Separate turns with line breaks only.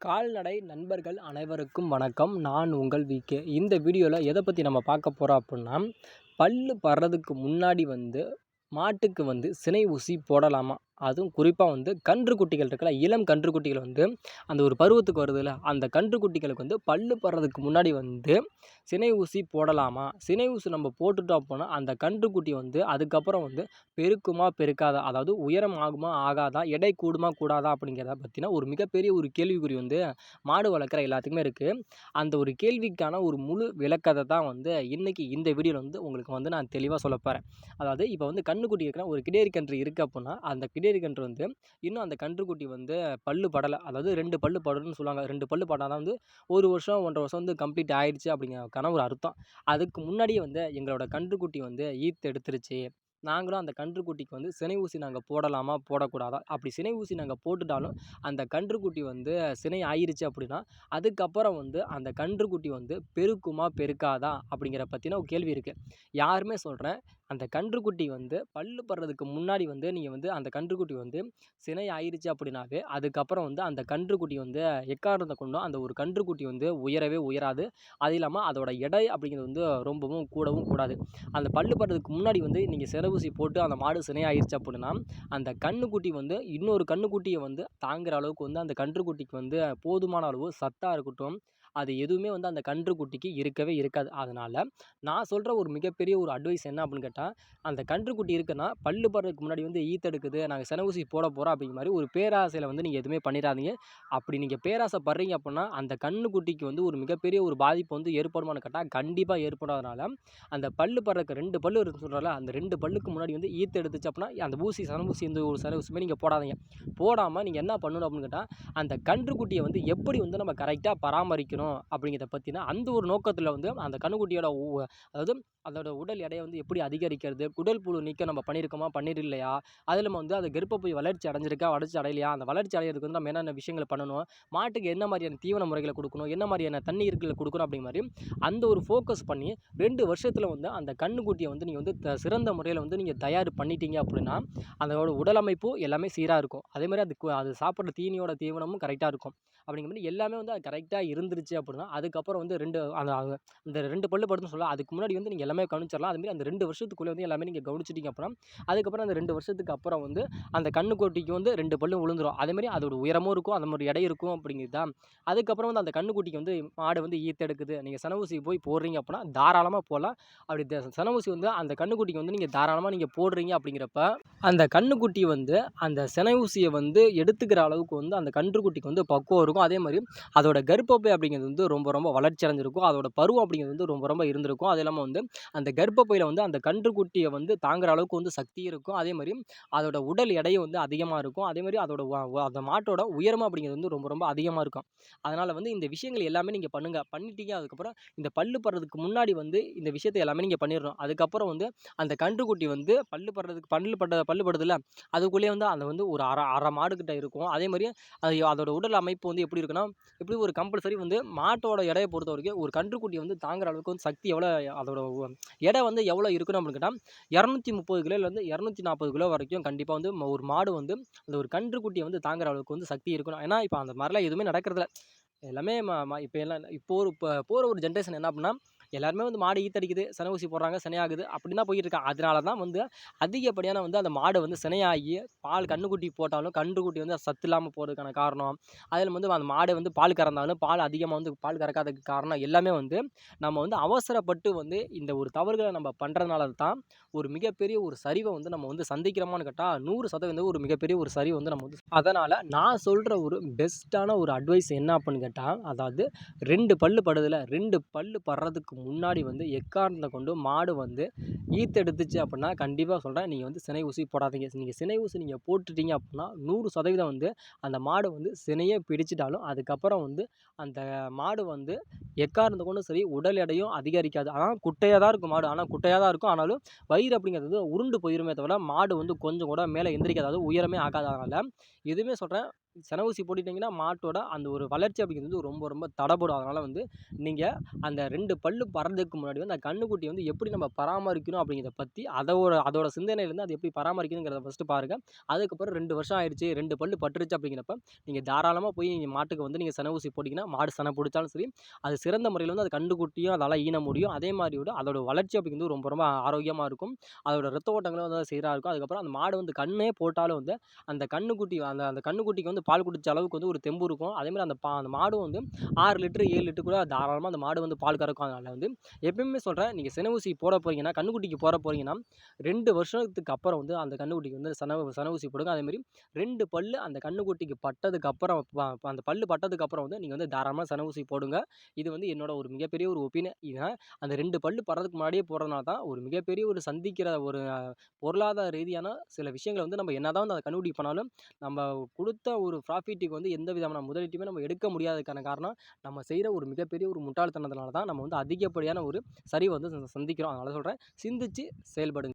கால்நடை நண்பர்கள் அனைவருக்கும் வணக்கம். நான் உங்கள் விகே இந்த வீடியோவில் எதை பற்றி நம்ம பார்க்க போகிறோம் அப்புடின்னா பல்லு படுறதுக்கு முன்னாடி வந்து மாட்டுக்கு வந்து சினை ஊசி போடலாமா? அதுவும் குறிப்பாக வந்து கன்று குட்டிகள் இருக்குல்ல இளம் கன்று குட்டிகள் வந்து அந்த ஒரு பருவத்துக்கு வருதுல்ல அந்த கன்று குட்டிகளுக்கு வந்து பல்லு படுறதுக்கு முன்னாடி வந்து சினை ஊசி போடலாமா? சினை ஊசி நம்ம போட்டுட்டோம் அப்படின்னா அந்த கன்று குட்டி வந்து அதுக்கப்புறம் வந்து பெருக்குமா பெருக்காதா? அதாவது உயரம் ஆகுமா ஆகாதா? எடை கூடுமா கூடாதா? அப்படிங்கிறத பற்றினா ஒரு மிகப்பெரிய ஒரு கேள்விக்குறி வந்து மாடு வளர்க்குற எல்லாத்துக்குமே இருக்குது அந்த ஒரு கேள்விக்கான ஒரு முழு விளக்கத்தை தான் வந்து இன்றைக்கி இந்த வீடியோவில் வந்து உங்களுக்கு வந்து நான் தெளிவாக சொல்ல போகிறேன் அதாவது இப்போ வந்து கன்றுக்குட்டி இருக்கிற ஒரு கிடேரி கன்று இருக்குது அப்படின்னா அந்த கிடே கன்று வந்து இன்னும் அந்த கன்றுக்குட்டி வந்து பல்லு படலை. அதாவது ரெண்டு பல்லு படணும்னு சொல்லுவாங்க. ரெண்டு பல்லு படாதான் வந்து ஒரு வருஷம் ஒன்றரை வருஷம் வந்து கம்ப்ளீட் ஆயிடுச்சு அப்படிங்கிறதுக்கான ஒரு அர்த்தம். அதுக்கு முன்னாடியே வந்து எங்களோட கன்றுக்குட்டி வந்து ஈத்து எடுத்துருச்சு. நாங்களும் அந்த கன்றுக்குட்டிக்கு வந்து சினை ஊசி நாங்கள் போடலாமா? போடக்கூடாதா? அப்படி சினை ஊசி நாங்கள் போட்டுட்டாலும் அந்த கன்றுக்குட்டி வந்து சினை ஆயிருச்சு அப்படின்னா அதுக்கப்புறம் வந்து அந்த கன்றுக்குட்டி வந்து பெருக்குமா? பெருக்காதா? அப்படிங்கிற பற்றின ஒரு கேள்வி இருக்குது யாருமே சொல்கிறேன் அந்த கன்றுக்குட்டி வந்து பல்லு படுறதுக்கு முன்னாடி வந்து நீங்கள் வந்து அந்த கன்றுக்குட்டி வந்து சினை ஆயிருச்சு அப்படின்னாவே அதுக்கப்புறம் வந்து அந்த கன்றுக்குட்டி வந்து எக்காரணத்தை கொண்டும் அந்த ஒரு கன்றுக்குட்டி வந்து உயரவே உயராது. அது இல்லாமல் அதோட எடை அப்படிங்கிறது வந்து ரொம்பவும் கூடவும் கூடாது. அந்த பல்லு படுறதுக்கு முன்னாடி வந்து நீங்கள் சினை தடுப்பூசி போட்டு அந்த மாடு சினையாயிருச்சு அப்படின்னா அந்த கன்றுக்குட்டி வந்து இன்னொரு கன்றுக்குட்டியை வந்து தாங்குகிற அளவுக்கு வந்து அந்த கன்றுக்குட்டிக்கு வந்து போதுமான அளவு சத்தாக இருக்கட்டும் அது எதுவுமே வந்து அந்த கன்றுக்குட்டிக்கு இருக்கவே இருக்காது. அதனால் நான் சொல்கிற ஒரு மிகப்பெரிய ஒரு அட்வைஸ் என்ன அப்படின்னு கேட்டால் அந்த கன்றுக்குட்டி இருக்குன்னா பல்லு படுறதுக்கு முன்னாடி வந்து ஈத்தெடுக்குது நாங்கள் சென ஊசி போட போகிறோம் அப்படிங்கிற மாதிரி ஒரு பேராசையில் வந்து நீங்கள் எதுவுமே பண்ணிடாதீங்க. அப்படி நீங்கள் பேராசை படுறீங்க அப்படின்னா அந்த கன்றுக்குட்டிக்கு வந்து ஒரு மிகப்பெரிய ஒரு பாதிப்பு வந்து ஏற்படுமான்னு கேட்டால் கண்டிப்பாக ஏற்படாதனால அந்த பல்லு படுறதுக்கு ரெண்டு பல்லு இருக்குன்னு சொல்கிறால அந்த ரெண்டு பல்லுக்கு முன்னாடி வந்து ஈத்து எடுத்துச்சு அப்படின்னா அந்த ஊசி சன ஊசி இந்த ஒரு சன நீங்கள் போடாதீங்க. போடாமல் நீங்கள் என்ன பண்ணணும் அப்படின்னு கேட்டால் அந்த கன்றுக்குட்டியை வந்து எப்படி வந்து நம்ம கரெக்டாக பராமரிக்கணும் அப்படிங்கிறத பற்றினா அந்த ஒரு நோக்கத்தில் வந்து அந்த கன்றுக்குட்டியோட அதாவது அதோட உடல் எடையை வந்து எப்படி அதிகரிக்கிறது உடல் புழு நீக்கம் நம்ம பண்ணியிருக்கோமா பண்ணிடலையா அதில் நம்ம வந்து அது கர்ப்பப்பை வளர்ச்சி அடைஞ்சிருக்கா வளர்ச்சி அடையலையா? அந்த வளர்ச்சி அடையிறதுக்கு வந்து நம்ம என்னென்ன விஷயங்கள் பண்ணணும்? மாட்டுக்கு என்ன மாதிரியான தீவன முறைகளை கொடுக்கணும்? என்ன மாதிரியான தண்ணீர்களை கொடுக்கணும்? அப்படிங்கிற மாதிரி அந்த ஒரு ஃபோக்கஸ் பண்ணி ரெண்டு வருஷத்தில் வந்து அந்த கன்றுக்குட்டியை வந்து நீங்கள் வந்து த சிறந்த முறையில் வந்து நீங்கள் தயார் பண்ணிட்டீங்க அப்படின்னா அதோட உடலமைப்பு எல்லாமே சீராக இருக்கும். அதே மாதிரி அது அது சாப்பிட்ற தீனியோட தீவனமும் கரெக்டாக இருக்கும். அப்படிங்கிற மாதிரி எல்லாமே வந்து அது கரெக்டாக இருந்துருச்சு அப்படின்னா அதுக்கப்புறம் வந்து ரெண்டு அந்த அந்த ரெண்டு பல்லு படுத்துன்னு சொல்லலாம் அதுக்கு முன்னாடி வந்து நீங்கள் எல்லாமே கவனிச்சிடலாம் அதுமாரி அந்த ரெண்டு வருஷத்துக்குள்ளே வந்து எல்லாமே நீங்கள் கவனிச்சிட்டிங்க அப்புறம் அதுக்கப்புறம் அந்த ரெண்டு வருஷத்துக்கு அப்புறம் வந்து அந்த கண்ணுக்குட்டிக்கு வந்து ரெண்டு பல்லும் விழுந்துரும். அதேமாதிரி அதோட உயரமும் இருக்கும் அந்த மாதிரி எடை இருக்கும் அப்படிங்கிறது தான். அதுக்கப்புறம் வந்து அந்த கண்ணுக்குட்டிக்கு வந்து மாடு வந்து ஈத்தெடுக்குது நீங்கள் சன ஊசி போய் போடுறீங்க அப்படின்னா தாராளமாக போடலாம். அப்படி சன ஊசி வந்து அந்த கண்ணுக்குட்டிக்கு வந்து நீங்கள் தாராளமாக நீங்கள் போடுறீங்க அப்படிங்கிறப்ப அந்த கண்ணுக்குட்டி வந்து அந்த செனை ஊசியை வந்து எடுத்துக்கிற அளவுக்கு வந்து அந்த கன்றுக்குட்டிக்கு வந்து பக்குவம் இருக்கும். அதே மாதிரி அதோட கர்ப்பப்பை அப்படிங்கிறது வந்து ரொம்ப ரொம்ப வளர்ச்சி அடைஞ்சிருக்கும். அதோட பருவம் அப்படிங்கிறது வந்து ரொம்ப ரொம்ப இருந்திருக்கும். அது இல்லாமல் வந்து அந்த கர்ப்பப்பையில் வந்து அந்த கன்றுக்குட்டியை வந்து தாங்குற அளவுக்கு வந்து சக்தி இருக்கும். அதே மாதிரி அதோட உடல் எடையும் வந்து அதிகமாக இருக்கும். அதே மாதிரி அதோட அந்த மாட்டோட உயரம் அப்படிங்கிறது வந்து ரொம்ப ரொம்ப அதிகமாக இருக்கும். அதனால் வந்து இந்த விஷயங்கள் எல்லாமே நீங்கள் பண்ணுங்கள் பண்ணிட்டீங்க அதுக்கப்புறம் இந்த பல்லு படுறதுக்கு முன்னாடி வந்து இந்த விஷயத்தை எல்லாமே நீங்கள் பண்ணிடணும் அதுக்கப்புறம் வந்து அந்த கன்றுக்குட்டி வந்து பல்லு படுறதுக்கு பல்லு படுற பல்லு படுதில்ல அதுக்குள்ளேயே வந்து அந்த வந்து ஒரு அரை அரை மாடுக்கிட்ட இருக்கும். அதே மாதிரி அது அதோட உடல் அமைப்பு வந்து எப்படி இருக்குன்னா எப்படி ஒரு கம்பல்சரி வந்து மாட்டோட எடையை பொறுத்த வரைக்கும் ஒரு கன்றுக்குட்டி வந்து தாங்குற அளவுக்கு வந்து சக்தி எவ்வளோ அதோட எடை வந்து எவ்வளோ இருக்கணும் அப்படின்னு கேட்டால் இரநூத்தி முப்பது கிலோலேருந்து இரநூத்தி நாற்பது கிலோ வரைக்கும் கண்டிப்பாக வந்து ஒரு மாடு வந்து அந்த ஒரு கன்றுக்குட்டியை வந்து தாங்குற அளவுக்கு வந்து சக்தி இருக்கணும் ஏன்னா இப்போ அந்த மாதிரிலாம் எதுவுமே நடக்கிறதில்ல. எல்லாமே இப்போ எல்லாம் இப்போ ஒரு இப்போ போகிற ஒரு ஜென்ரேஷன் என்ன அப்படின்னா எல்லாருமே வந்து மாடு ஈத்தடிக்குது சனை ஊசி போடுறாங்க சினையாகுது அப்படி தான் போயிட்டு இருக்காங்க அதனால தான் வந்து அதிகப்படியான வந்து அந்த மாடு வந்து சினையாகி பால் கன்றுக்குட்டி போட்டாலும் கன்றுக்குட்டி வந்து சத்து இல்லாமல் போகிறதுக்கான காரணம். அதில் வந்து அந்த மாடு வந்து பால் கறந்தாலும் பால் அதிகமாக வந்து பால் கறக்காததுக்கு காரணம் எல்லாமே வந்து நம்ம வந்து அவசரப்பட்டு வந்து இந்த ஒரு தவறுகளை நம்ம பண்ணுறதுனால தான் ஒரு மிகப்பெரிய ஒரு சரிவை வந்து நம்ம வந்து சந்திக்கிறோமான்னு கேட்டால் நூறு சதவீதம் ஒரு மிகப்பெரிய ஒரு சரிவை வந்து நம்ம வந்து அதனால் நான் சொல்கிற ஒரு பெஸ்ட்டான ஒரு அட்வைஸ் என்ன அப்படின்னு கேட்டால் அதாவது ரெண்டு பல்லு படுதில் ரெண்டு பல்லு படுறதுக்கு முன்னாடி வந்து எக்காரணத்தை கொண்டு மாடு வந்து ஈத்தெடுத்துச்சு அப்படின்னா கண்டிப்பாக சொல்கிறேன் நீங்கள் வந்து சினை ஊசி போடாதீங்க. நீங்கள் சினை ஊசி நீங்கள் போட்டுட்டீங்க அப்படின்னா நூறு சதவீதம் வந்து அந்த மாடு வந்து சினையே பிடிச்சிட்டாலும் அதுக்கப்புறம் வந்து அந்த மாடு வந்து எக்காரணத்தை கொண்டும் சரி உடல் எடையும் அதிகரிக்காது. ஆனால் குட்டையாக தான் இருக்கும் மாடு. ஆனால் குட்டையாக தான் இருக்கும். ஆனாலும் வயிறு அப்படிங்கிறது உருண்டு போயிருமே தவிர மாடு வந்து கொஞ்சம் கூட மேலே எந்திரிக்காது. உயரமே ஆகாதனால எதுவுமே சொல்கிறேன் சென ஊசி போட்டுட்டிங்கன்னா மாட்டோட அந்த ஒரு வளர்ச்சி அப்படிங்கிறது ரொம்ப ரொம்ப தடைப்படும் அதனால் வந்து நீங்கள் அந்த ரெண்டு பல்லு பறதுக்கு முன்னாடி வந்து அந்த கண்ணுக்குட்டியை வந்து எப்படி நம்ம பராமரிக்கணும் அப்படிங்கிறத பற்றி அதோட அதோட சிந்தனையிலேருந்து அது எப்படி பராமரிக்கணுங்கிறத ஃபஸ்ட்டு பாருங்கள் அதுக்கப்புறம் ரெண்டு வருஷம் ஆயிடுச்சு ரெண்டு பல்லு பட்டுருச்சு அப்படிங்கிறப்ப நீங்கள் தாராளமாக போய் நீங்கள் மாட்டுக்கு வந்து நீங்கள் சென ஊசி போட்டிங்கன்னா மாடு செனை பிடிச்சாலும் சரி அது சிறந்த முறையில் வந்து அது கண்டுக்குட்டியும் அதால் ஈன முடியும். அதே மாதிரியோட அதோட வளர்ச்சி அப்படிங்கிறது ரொம்ப ரொம்ப ஆரோக்கியமாக இருக்கும். அதோட ரத்த ஓட்டங்களும் வந்து சீராக இருக்கும். அதுக்கப்புறம் அந்த மாடு வந்து கண்ணே போட்டாலும் வந்து அந்த கன்றுக்குட்டி அந்த அந்த கன்றுக்குட்டிக்கு வந்து பால் குடித்த அளவுக்கு வந்து ஒரு தெம்பு இருக்கும். அதேமாதிரி அந்த பா அந்த மாடும் வந்து ஆறு லிட்டரு ஏழு லிட்டரு கூட தாராளமாக அந்த மாடு வந்து பால் கறக்கும். அதனால் வந்து எப்பயுமே சொல்கிறேன் நீங்கள் சென ஊசி போட போகிறீங்கன்னா கன்றுக்குட்டிக்கு போட போகிறீங்கன்னா ரெண்டு வருஷத்துக்கு அப்புறம் வந்து அந்த கன்றுக்குட்டிக்கு வந்து சன சன ஊசி போடுங்க. அதேமாதிரி ரெண்டு பல்லு அந்த கன்றுக்குட்டிக்கு பட்டதுக்கு அப்புறம் அந்த பல் பட்டதுக்கு அப்புறம் வந்து நீங்கள் வந்து தாராளமாக சன ஊசி போடுங்க. இது வந்து என்னோட ஒரு மிகப்பெரிய ஒரு ஒப்பீனியன். ஏன்னா அந்த ரெண்டு பல்லு படுறதுக்கு முன்னாடியே போடுறதுனால தான் ஒரு மிகப்பெரிய ஒரு சந்திக்கிற ஒரு பொருளாதார ரீதியான சில விஷயங்களை வந்து நம்ம என்னதான் வந்து அதை கண்டுபிடி பண்ணாலும் நம்ம கொடுத்த ஒரு ப்ராஃபிட்டுக்கு வந்து எந்த விதமான முதலீட்டுமே நம்ம எடுக்க முடியாததுக்கான காரணம் நம்ம செய்கிற ஒரு மிகப்பெரிய ஒரு முட்டாள்தனத்தினால தான் நம்ம வந்து அதிகப்படியான ஒரு சரிவை வந்து சந்திக்கிறோம். அதனால் சொல்கிறேன் சிந்திச்சு செயல்படுங்க.